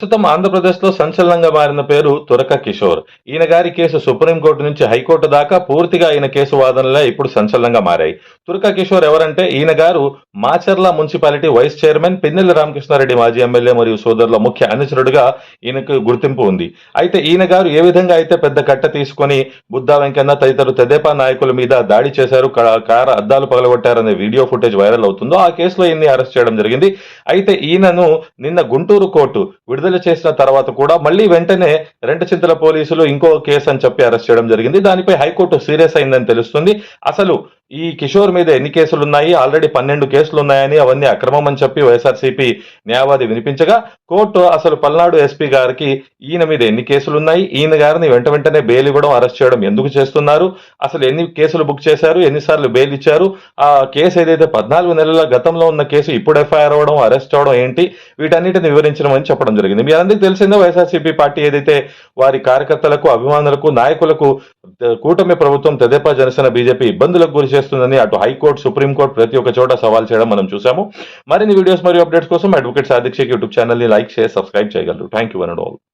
ప్రస్తుతం ఆంధ్రప్రదేశ్లో సంచలనంగా మారిన పేరు తురక కిషోర్. ఈయన గారి కేసు సుప్రీంకోర్టు నుంచి హైకోర్టు దాకా పూర్తిగా ఈయన కేసు వాదనలే ఇప్పుడు సంచలనంగా మారాయి. తురక కిషోర్ ఎవరంటే ఈయన గారు Macherla municipality vice chairman Pinnelli Ramakrishna Reddy మాజీ ఎమ్మెల్యే మరియు సోదరుల ముఖ్య అనుచరుడుగా ఈయనకు గుర్తింపు ఉంది. అయితే ఈయన గారు ఏ విధంగా అయితే పెద్ద కట్ట తీసుకొని బుద్ధా వెంకన్న తదితరులు తెదేపా నాయకుల మీద దాడి చేశారు కార అద్దాలు పగలగొట్టారనే వీడియో ఫుటేజ్ వైరల్ అవుతుందో ఆ కేసులో ఈయన్ని అరెస్ట్ చేయడం జరిగింది. అయితే ఈయనను నిన్న గుంటూరు కోర్టు విడుదల చేసిన తర్వాత కూడా మళ్ళీ వెంటనే రెండు చింతల పోలీసులు ఇంకో కేసు అని చెప్పి అరెస్ట్ చేయడం జరిగింది. దానిపై హైకోర్టు సీరియస్ అయిందని తెలుస్తుంది. అసలు ఈ కిషోర్ మీద ఎన్ని కేసులు ఉన్నాయి ఆల్రెడీ పన్నెండు కేసులు ఉన్నాయని అవన్నీ అక్రమం అని చెప్పి వైఎస్ఆర్సీపీ న్యాయవాది వినిపించగా కోర్టు అసలు పల్నాడు ఎస్పీ గారికి ఈయన మీద ఎన్ని కేసులు ఉన్నాయి ఈయన గారిని వెంట వెంటనే బెయిల్ ఇవ్వడం అరెస్ట్ చేయడం ఎందుకు చేస్తున్నారు? అసలు ఎన్ని కేసులు బుక్ చేశారు? ఎన్నిసార్లు బెయిల్ ఇచ్చారు? ఆ కేసు ఏదైతే పద్నాలుగు నెలల గతంలో ఉన్న కేసు ఇప్పుడు ఎఫ్ఐఆర్ అవ్వడం అరెస్ట్ అవడం ఏంటి? వీటన్నిటిని వివరించడం అని చెప్పడం జరిగింది. మీ అందరికీ తెలిసిందే వైఎస్ఆర్సీపీ పార్టీ ఏదైతే వారి కార్యకర్తలకు అభిమానులకు నాయకులకు కూటమి ప్రభుత్వం తెదేపా జనసేన బీజేపీ ఇబ్బందులకు గురి చేస్తుందని అటు హైకోర్టు సుప్రీంకోర్టు ప్రతి ఒక్క చోట సవాల్ చేయడం మనం చూసాము మరిన్ని వీడియోస్ మరియు అప్డేట్స్ కోసం అడ్వకేట్ సాదిక్ యూట్యూబ్ ఛానల్ని లైక్ చేసి సబ్స్క్రైబ్ చేయగలరు. Thank you one and all.